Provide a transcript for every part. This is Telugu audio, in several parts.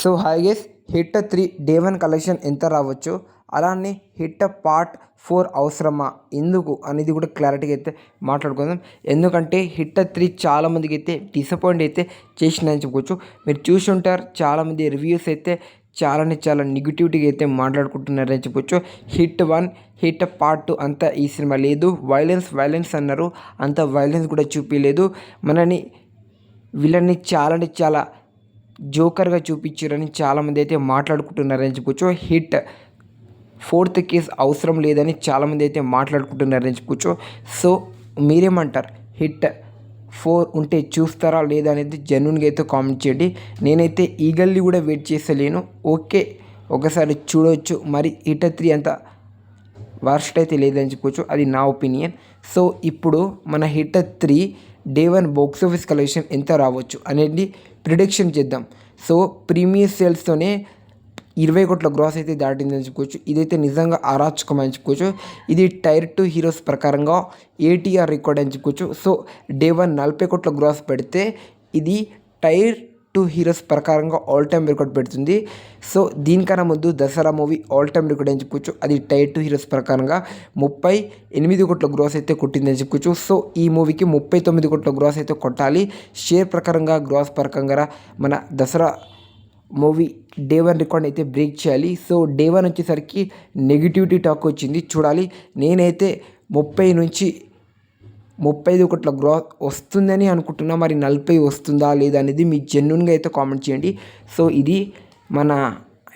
So hi HIT three day one collection ఎంత రావచ్చు? అలానే హిట్ పార్ట్ ఫోర్ అవసరమా? ఎందుకు అనేది కూడా క్లారిటీగా అయితే మాట్లాడుకుందాం. ఎందుకంటే హిట్ త్రీ చాలామందికి అయితే డిసప్పాయింట్ అయితే చేసిందని చెప్పుకోవచ్చు. మీరు చూసి ఉంటారు చాలామంది రివ్యూస్ అయితే చాలానే చాలా నెగిటివిటీగా అయితే మాట్లాడుకుంటున్నారని చెప్పొచ్చు HIT one HIT part two అంతా ఈ సినిమా లేదు. వైలెన్స్ వైలెన్స్ అన్నారు. అంత వైలెన్స్ కూడా చూపించలేదు. మనని వీళ్ళని చాలా అంటే చాలా జోకర్గా చూపించారని చాలామంది అయితే మాట్లాడుకుంటున్నారని చెప్పొచ్చు. హిట్. ఫోర్త్ కేస్ అవసరం లేదని చాలామంది అయితే మాట్లాడుకుంటున్నారని చెప్పొచ్చు. సో మీరేమంటారు? హిట్ ఫోర్ ఉంటే చూస్తారా లేదా అనేది జెన్యున్గా అయితే కామెంట్ చేయండి. నేనైతే ఈగల్లీ కూడా వెయిట్ చేస్తలేను. ఓకే ఒకసారి చూడవచ్చు మరి హిట్ త్రీ అంతా వర్స్ట్ అయితే లేదని చెప్పుకోవచ్చు. అది నా ఒపీనియన్ సో ఇప్పుడు మన HIT three day one box office collection ఎంత రావచ్చు అనేది ప్రిడిక్షన్ చేద్దాం. సో ప్రీమియర్ సేల్స్తోనే ఇరవై కోట్ల గ్రాస్ అయితే దాటిందని చెప్పుకోవచ్చు. ఇదైతే నిజంగా అరాచకం అని చెప్పుకోవచ్చు. ఇది టైర్ టూ హీరోస్ ప్రకారంగా ఏటీఆర్ రికార్డ్ అని చెప్పుకోవచ్చు. సో డే వన్ నలభై కోట్ల గ్రాస్ పెడితే ఇది టైర్ టూ హీరోస్ ప్రకారంగా ఆల్ టైమ్ రికార్డ్ పెడుతుంది. సో దీనికన్నా ముందు Dasara movie all time record అని చెప్పుకోవచ్చు అది టైర్ టూ హీరోస్ ప్రకారంగా ముప్పై ఎనిమిది కోట్ల గ్రాస్ అయితే కొట్టిందని చెప్పుకోవచ్చు సో ఈ మూవీకి ముప్పై తొమ్మిది కోట్ల గ్రాస్ అయితే కొట్టాలి. షేర్ ప్రకారంగా గ్రాస్ ప్రకారంగా మన Dasara movie day one record అయితే బ్రేక్ చేయాలి. సో డే వన్ వచ్చేసరికి నెగిటివిటీ టాక్ వచ్చింది. చూడాలి. నేనైతే ముప్పై నుంచి ముప్పై ఐదు కోట్ల గ్రోత్ వస్తుందని అనుకుంటున్నా. మరి నలభై వస్తుందా లేదా అనేది మీ జెన్యున్గా అయితే కామెంట్ చేయండి. సో ఇది మన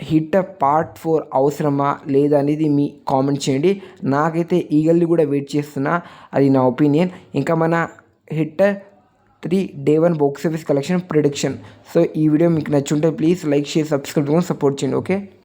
హిట్ పార్ట్ ఫోర్ అవసరమా లేదా అనేది మీ కామెంట్ చేయండి. నాకైతే ఈగల్ని కూడా వెయిట్ చేస్తున్నా. అది నా ఒపీనియన్ ఇంకా మన HIT three day one box office collection prediction so ఈ వీడియో మీకు నచ్చుంటే please like share subscribe support చేయండి. ఓకే